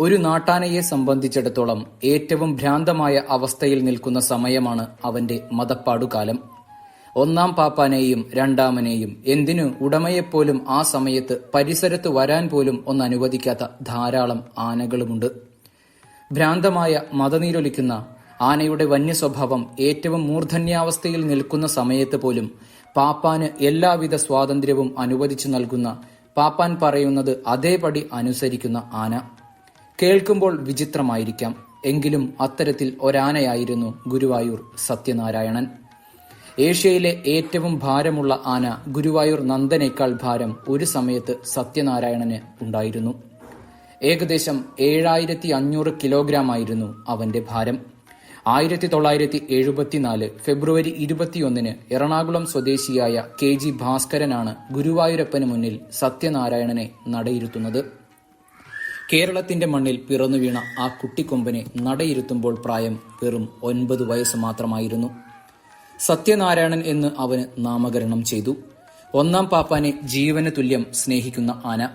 ഒരു നാട്ടാനയെ സംബന്ധിച്ചിടത്തോളം ഏറ്റവും ഭ്രാന്തമായ അവസ്ഥയിൽ നിൽക്കുന്ന സമയമാണ് അവന്റെ മതപ്പാടുകാലം. ഒന്നാം പാപ്പാനെയും രണ്ടാമനെയും എന്തിനു ഉടമയെപ്പോലും ആ സമയത്ത് പരിസരത്ത് വരാൻ പോലും ഒന്ന് അനുവദിക്കാത്ത ധാരാളം ആനകളുമുണ്ട്. ഭ്രാന്തമായ മതനീരൊലിക്കുന്ന ആനയുടെ വന്യസ്വഭാവം ഏറ്റവും മൂർധന്യാവസ്ഥയിൽ നിൽക്കുന്ന സമയത്ത് പോലും പാപ്പാന് എല്ലാവിധ സ്വാതന്ത്ര്യവും അനുവദിച്ചു നൽകുന്ന പാപ്പാൻ പറയുന്നത് അതേപടി അനുസരിക്കുന്ന ആന. കേൾക്കുമ്പോൾ വിചിത്രമായിരിക്കാം. എങ്കിലും അത്തരത്തിൽ ഒരാനയായിരുന്നു ഗുരുവായൂർ സത്യനാരായണൻ. ഏഷ്യയിലെ ഏറ്റവും ഭാരമുള്ള ആന ഗുരുവായൂർ നന്ദനേക്കാൾ ഭാരം ഒരു സമയത്ത് സത്യനാരായണന് ഉണ്ടായിരുന്നു. ഏകദേശം ഏഴായിരത്തി അഞ്ഞൂറ് കിലോഗ്രാം ആയിരുന്നു അവന്റെ ഭാരം. ആയിരത്തി തൊള്ളായിരത്തി എഴുപത്തിനാല് ഫെബ്രുവരി ഇരുപത്തിയൊന്നിന് എറണാകുളം സ്വദേശിയായ കെ ജി ഭാസ്കരനാണ് ഗുരുവായൂരപ്പന് മുന്നിൽ സത്യനാരായണനെ നടയിരുത്തുന്നത്. കേരളത്തിന്റെ മണ്ണിൽ പിറന്നു വീണ ആ കുട്ടിക്കൊമ്പനെ നടയിരുത്തുമ്പോൾ പ്രായം വെറും ഒൻപത് വയസ്സ് മാത്രമായിരുന്നു. സത്യനാരായണൻ എന്ന് അവന് നാമകരണം ചെയ്തു. ഒന്നാം പാപ്പാനെ ജീവന് തുല്യം സ്നേഹിക്കുന്ന ആന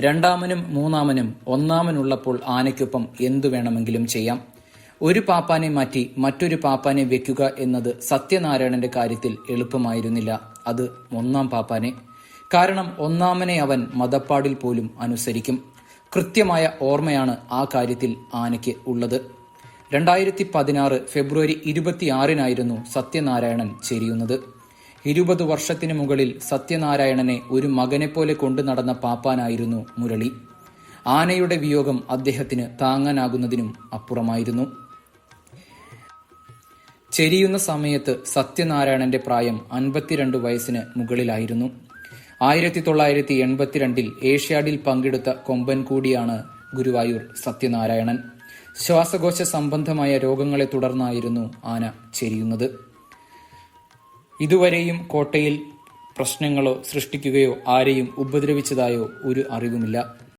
രണ്ടാമനും മൂന്നാമനും ഒന്നാമനുള്ളപ്പോൾ ആനയ്ക്കൊപ്പം എന്തു വേണമെങ്കിലും ചെയ്യാം. ഒരു പാപ്പാനെ മാറ്റി മറ്റൊരു പാപ്പാനെ വെക്കുക എന്നത് സത്യനാരായണന്റെ കാര്യത്തിൽ എളുപ്പമായിരുന്നില്ല. അത് ഒന്നാം പാപ്പാനെ. കാരണം ഒന്നാമനെ അവൻ മതപ്പാടിൽ പോലും അനുസരിക്കും. കൃത്യമായ ഓർമ്മയാണ് ആ കാര്യത്തിൽ ആനയ്ക്ക് ഉള്ളത്. രണ്ടായിരത്തി പതിനാറ് ഫെബ്രുവരി ഇരുപത്തിയാറിനായിരുന്നു സത്യനാരായണൻ ചെരിയുന്നത്. ഇരുപത് വർഷത്തിനു മുകളിൽ സത്യനാരായണനെ ഒരു മകനെപ്പോലെ കൊണ്ടു നടന്ന പാപ്പാനായിരുന്നു മുരളി. ആനയുടെ വിയോഗം അദ്ദേഹത്തിന് താങ്ങാനാകുന്നതിനും അപ്പുറമായിരുന്നു. ചെരിയുന്ന സമയത്ത് സത്യനാരായണന്റെ പ്രായം അൻപത്തിരണ്ട് വയസ്സിന് മുകളിലായിരുന്നു. ആയിരത്തി തൊള്ളായിരത്തി എൺപത്തിരണ്ടിൽ ഏഷ്യാഡിൽ പങ്കെടുത്ത കൊമ്പൻ കൂടിയാണ് ഗുരുവായൂർ സത്യനാരായണൻ. ശ്വാസകോശ സംബന്ധമായ രോഗങ്ങളെ തുടർന്നായിരുന്നു ആന ചെരിയുന്നത്. ഇതുവരെയും കോട്ടയിൽ പ്രശ്നങ്ങളോ സൃഷ്ടിക്കുകയോ ആരെയും ഉപദ്രവിച്ചതായോ ഒരു അറിവുമില്ല.